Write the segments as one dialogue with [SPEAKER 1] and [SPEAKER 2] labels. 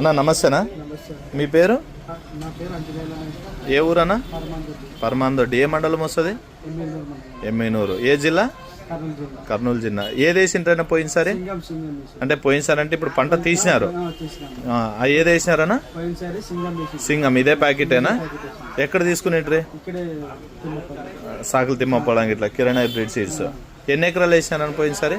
[SPEAKER 1] అన్న నమస్తేనా?
[SPEAKER 2] నమస్తే.
[SPEAKER 1] మీ పేరు? ఏ ఊరన్నా?
[SPEAKER 2] హనుమంతుడు
[SPEAKER 1] పరమాందొడ్డి ఏ మండలం వస్తుంది? ఎమ్మెనూరు. ఏ జిల్లా?
[SPEAKER 2] కర్నూలు జిల్లా.
[SPEAKER 1] కర్నూలు జిల్లా. ఏది వేసింటారన్నా పోయినసారి? అంటే పోయినసారి అంటే ఇప్పుడు పంట తీసినారు. ఏది
[SPEAKER 2] పోయినసారి సింగం
[SPEAKER 1] ఇదే ప్యాకెటేనా? ఎక్కడ తీసుకునేట్రీ? సాకులు తిమ్మపోవడానికి ఇట్లా కిరణ్ హైబ్రిడ్ సీడ్స్. ఎన్ని ఎకరాలు వేసినారని పోయినసారి?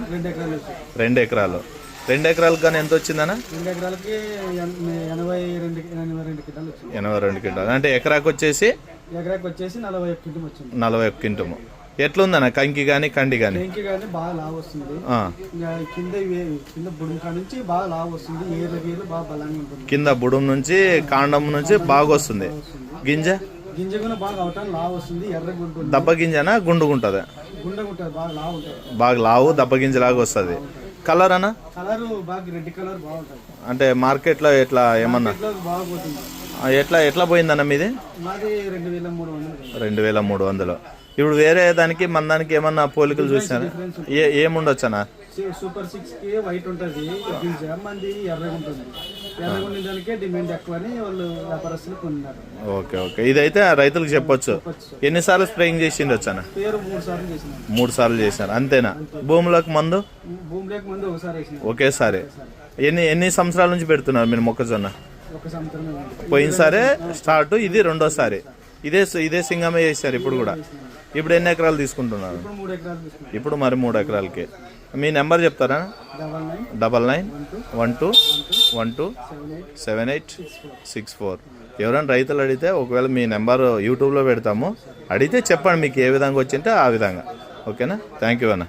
[SPEAKER 2] రెండు ఎకరాలు.
[SPEAKER 1] రెండు ఎకరాలు రెండు ఎకరాలకు కానీ ఎంత వచ్చిందన్న?
[SPEAKER 2] రెండు ఎకరాలకి ఎన్- ఎనభై రెండు ఎనభై రెండు కింటాలు వచ్చింది.
[SPEAKER 1] ఎనభై రెండు క్వింటాలు. అంటే ఎకరాకు వచ్చేసి?
[SPEAKER 2] ఎకరాకి వచ్చేసి నలభై ఒక్క కింటం వచ్చింది.
[SPEAKER 1] నలభై ఒక్క క్వింటము. ఎట్లుందన్న కంకి కానీ కండి కానీ
[SPEAKER 2] టెంకి కానీ బాగా లావు వస్తుంది. ఇంకా కింద కింద బుడుం నుంచి బాగా లావు వస్తుంది. ఏర్ల గీర్లు బాగా బలంగా ఉంటుంది.
[SPEAKER 1] కింద బుడం నుంచి కాండం నుంచి బాగా వస్తుంది. గింజ?
[SPEAKER 2] గింజ కూడా బాగా అవటానికి లావు వస్తుంది. ఎర్రగా ఉంటుంది.
[SPEAKER 1] దెబ్బ గింజనా? గుండుగుంటుంది
[SPEAKER 2] గుండె ఉంటుంది బాగా లావు ఉంటుంది.
[SPEAKER 1] బాగా లావు దెబ్బ గింజలాగా వస్తుంది. కలర్ అన్న?
[SPEAKER 2] కలర్ బాగా రెడ్ కలర్ బాగుంటుంది.
[SPEAKER 1] అంటే మార్కెట్లో ఎట్లా ఏమన్నా? ఎట్లా ఎట్లా పోయిందన్న మీది?
[SPEAKER 2] రెండు వేల మూడు వందలు.
[SPEAKER 1] ఇప్పుడు వేరే దానికి మన దానికి ఏమన్నా పోలికలు చూసారా ఏ ఏముండొచ్చనా
[SPEAKER 2] సి- సూపర్ సిక్స్కి వైట్ ఉంటుంది గింజ మంది ఎర్రగా ఉంటుంది ఎర్రగా ఉండే దానికే డిమాండ్ ఎక్కువ అని వాళ్ళు వ్యాపారస్తులు కొన్నారు.
[SPEAKER 1] Okay okay. ఇదైతే రైతులకు చెప్పొచ్చు. ఎన్నిసార్లు స్ప్రేయింగ్ చేసిండొచ్చనా
[SPEAKER 2] పేరు మూడు సార్లు చేసిన.
[SPEAKER 1] మూడు సార్లు చేశారు అంతేనా? భూములకు మందు?
[SPEAKER 2] ఒకసారి
[SPEAKER 1] ఎన్ని ఎన్ని సంవత్సరాల నుంచి పెడుతున్నారు మీరు మొక్కజొన్న?
[SPEAKER 2] ఒక.
[SPEAKER 1] పోయినసారే స్టార్ట్ ఇది రెండోసారి. ఇదే ఇదే సింగమే చేశారు ఇప్పుడు కూడా. ఇప్పుడు ఎన్ని ఎకరాలు తీసుకుంటున్నారు?
[SPEAKER 2] ఇప్పుడు మూడు ఎకరాలు తీసుకున్నాం
[SPEAKER 1] ఇప్పుడు మరి మూడు ఎకరాలకి. మీ నెంబర్ చెప్తారా?
[SPEAKER 2] Double nine.
[SPEAKER 1] One two. One two seven eight six four ఎవరైనా రైతులు అడిగితే ఒకవేళ మీ నెంబర్ యూట్యూబ్లో పెడతాము. అడిగితే చెప్పండి మీకు ఏ విధంగా వచ్చింటే ఆ విధంగా. ఓకేనా? థ్యాంక్ యూ అన్న.